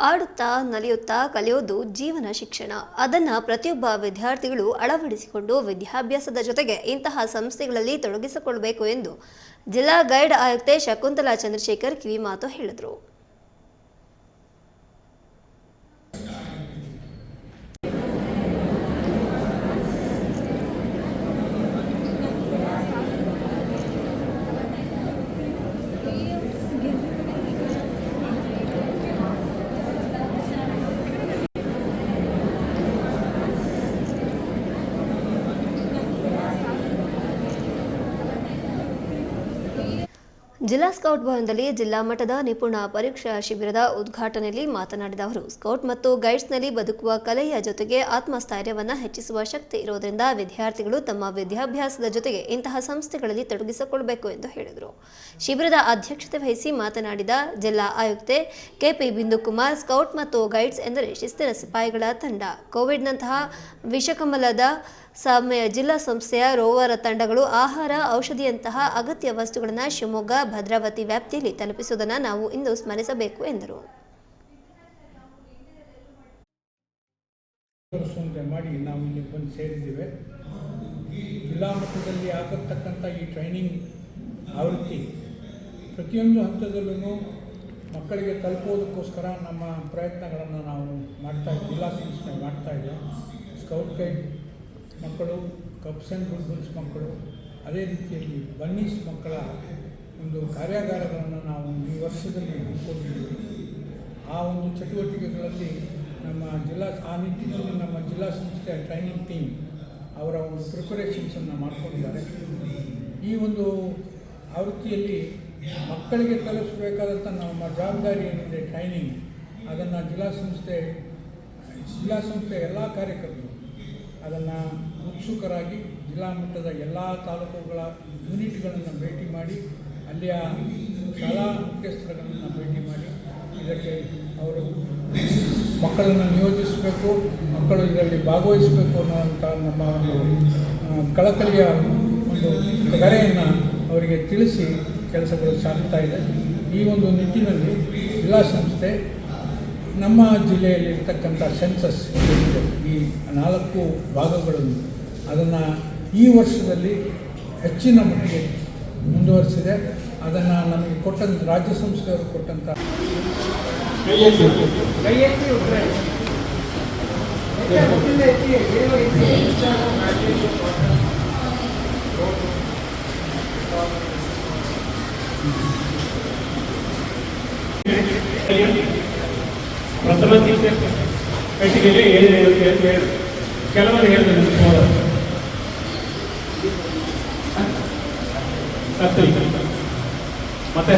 ಆಡುತ್ತಾ, ನಲಿಯುತ್ತಾ, ಕಲಿಯೋದು ಜೀವನ ಶಿಕ್ಷಣ. ಅದನ್ನು ಪ್ರತಿಯೊಬ್ಬ ವಿದ್ಯಾರ್ಥಿಗಳು ಅಳವಡಿಸಿಕೊಂಡು ವಿದ್ಯಾಭ್ಯಾಸದ ಜೊತೆಗೆ ಇಂತಹ ಸಂಸ್ಥೆಗಳಲ್ಲಿ ತೊಡಗಿಸಿಕೊಳ್ಳಬೇಕು ಎಂದು ಜಿಲ್ಲಾ ಗೈಡ್ ಆಯುಕ್ತೆ ಶಕುಂತಲಾ ಚಂದ್ರಶೇಖರ್ ಕಿವಿಮಾತು ಹೇಳಿದರು. ಜಿಲ್ಲಾ ಸ್ಕೌಟ್ ಭವನದಲ್ಲಿ ಜಿಲ್ಲಾ ಮಟ್ಟದ ನಿಪುಣ ಪರೀಕ್ಷಾ ಶಿಬಿರದ ಉದ್ಘಾಟನೆಯಲ್ಲಿ ಮಾತನಾಡಿದ ಅವರು, ಸ್ಕೌಟ್ ಮತ್ತು ಗೈಡ್ಸ್ನಲ್ಲಿ ಬದುಕುವ ಕಲೆಯ ಜೊತೆಗೆ ಆತ್ಮಸ್ಥೈರ್ಯವನ್ನು ಹೆಚ್ಚಿಸುವ ಶಕ್ತಿ ಇರುವುದರಿಂದ ವಿದ್ಯಾರ್ಥಿಗಳು ತಮ್ಮ ವಿದ್ಯಾಭ್ಯಾಸದ ಜೊತೆಗೆ ಇಂತಹ ಸಂಸ್ಥೆಗಳಲ್ಲಿ ತೊಡಗಿಸಿಕೊಳ್ಳಬೇಕು ಎಂದು ಹೇಳಿದರು. ಶಿಬಿರದ ಅಧ್ಯಕ್ಷತೆ ವಹಿಸಿ ಮಾತನಾಡಿದ ಜಿಲ್ಲಾ ಆಯುಕ್ತೆ ಕೆಪಿ ಬಿಂದುಕುಮಾರ್, ಸ್ಕೌಟ್ ಮತ್ತು ಗೈಡ್ಸ್ ಎಂದರೆ ಶಿಸ್ತಿನ ಸಿಪಾಯಿಗಳ ತಂಡ. ಕೋವಿಡ್ನಂತಹ ವಿಷಕಮಲದ ಸಮಯ ಜಿಲ್ಲಾ ಸಂಸ್ಥೆಯ ರೋವರ ತಂಡಗಳು ಆಹಾರ, ಔಷಧಿಯಂತಹ ಅಗತ್ಯ ವಸ್ತುಗಳನ್ನು ಶಿವಮೊಗ್ಗ, ಭದ್ರಾವತಿ ವ್ಯಾಪ್ತಿಯಲ್ಲಿ ತಲುಪಿಸುವುದನ್ನು ನಾವು ಇಂದು ಸ್ಮರಿಸಬೇಕು ಎಂದರು. ಮಾಡಿ ನಾವು ಇಲ್ಲಿ ಬಂದು ಸೇರಿದ್ದೇವೆ. ಜಿಲ್ಲಾ ಮಟ್ಟದಲ್ಲಿ ಆಗತಕ್ಕಂಥ ಈ ಟ್ರೈನಿಂಗ್ ಆವೃತ್ತಿ ಪ್ರತಿಯೊಂದು ಹಂತದಲ್ಲೂ ಮಕ್ಕಳಿಗೆ ತಲುಪೋದಕ್ಕೋಸ್ಕರ ನಮ್ಮ ಪ್ರಯತ್ನಗಳನ್ನು ನಾವು ಮಾಡ್ತಾ ಜಿಲ್ಲಾ ಸಂಸ್ಥೆ ಮಾಡ್ತಾ ಇದೆ. ಸ್ಕೌಟ್ ಗೈಡ್ ಮಕ್ಕಳು, ಕಪ್ಸ್ ಆ್ಯಂಡ್ ಬುಲ್ಬುಲ್ಸ್ ಮಕ್ಕಳು, ಅದೇ ರೀತಿಯಲ್ಲಿ ಬನ್ನೀಸ್ ಮಕ್ಕಳ ಒಂದು ಕಾರ್ಯಾಗಾರಗಳನ್ನು ನಾವು ಈ ವರ್ಷದಲ್ಲಿ ಹಮ್ಮಿಕೊಂಡಿದ್ದೀವಿ. ಆ ಒಂದು ಚಟುವಟಿಕೆಗಳಲ್ಲಿ ನಮ್ಮ ಜಿಲ್ಲಾ, ಆ ನಿಟ್ಟಿನಲ್ಲಿ ನಮ್ಮ ಜಿಲ್ಲಾ ಸಂಸ್ಥೆಯ ಟ್ರೈನಿಂಗ್ ಟೀಮ್ ಅವರ ಒಂದು ಪ್ರಿಪರೇಷನ್ಸನ್ನು ಮಾಡ್ಕೊಂಡಿದ್ದಾರೆ. ಈ ಒಂದು ಆವೃತ್ತಿಯಲ್ಲಿ ಮಕ್ಕಳಿಗೆ ತಲುಪಿಸಬೇಕಾದಂಥ ನಮ್ಮ ಜವಾಬ್ದಾರಿ ಏನಿದೆ, ಟ್ರೈನಿಂಗ್, ಅದನ್ನು ಜಿಲ್ಲಾ ಸಂಸ್ಥೆ ಜಿಲ್ಲಾ ಸಂಸ್ಥೆ ಎಲ್ಲ ಕಾರ್ಯಕರ್ತರು ಅದನ್ನು ಉತ್ಸುಕರಾಗಿ ಜಿಲ್ಲಾ ಮಟ್ಟದ ಎಲ್ಲ ತಾಲೂಕುಗಳ ಯೂನಿಟ್ಗಳನ್ನು ಭೇಟಿ ಮಾಡಿ, ಅಲ್ಲಿಯ ಶಾಲಾ ಮುಖ್ಯಸ್ಥರುಗಳನ್ನು ಭೇಟಿ ಮಾಡಿ, ಇದಕ್ಕೆ ಅವರು ಮಕ್ಕಳನ್ನು ನಿಯೋಜಿಸಬೇಕು, ಮಕ್ಕಳು ಇದರಲ್ಲಿ ಭಾಗವಹಿಸಬೇಕು ಅನ್ನುವಂಥ ನಮ್ಮ ಒಂದು ಕಳಕಳಿಯ ಒಂದು ಕರೆಯನ್ನು ಅವರಿಗೆ ತಿಳಿಸಿ ಕೆಲಸಗಳು ಸಾಗ್ತಾ ಇದೆ. ಈ ಒಂದು ನಿಟ್ಟಿನಲ್ಲಿ ಜಿಲ್ಲಾ ಸಂಸ್ಥೆ ನಮ್ಮ ಜಿಲ್ಲೆಯಲ್ಲಿ ಇರ್ತಕ್ಕಂಥ ಸೆನ್ಸಸ್ ಏನಿದೆ ಈ ನಾಲ್ಕು ಭಾಗಗಳನ್ನು ಅದನ್ನು ಈ ವರ್ಷದಲ್ಲಿ ಹೆಚ್ಚಿನ ಮಟ್ಟಿಗೆ ಮುಂದುವರಿಸಿದೆ. ಅದನ್ನು ನಮಗೆ ಕೊಟ್ಟಂತ ರಾಜ್ಯ ಸಂಸ್ಥೆಯವರು ಕೊಟ್ಟಂಥ ಪ್ರಥಮ ಚಿಂತೆ ಪೆಟ್ಟಿಗೆಯಲ್ಲಿ ಏನು ಹೇಳುತ್ತೆ ಏಳು ಏಳು ಕೆಲವರು ಹೇಳಿದ್ರು ಮೂರು. ಹತ್ತು. ಮತ್ತೆ?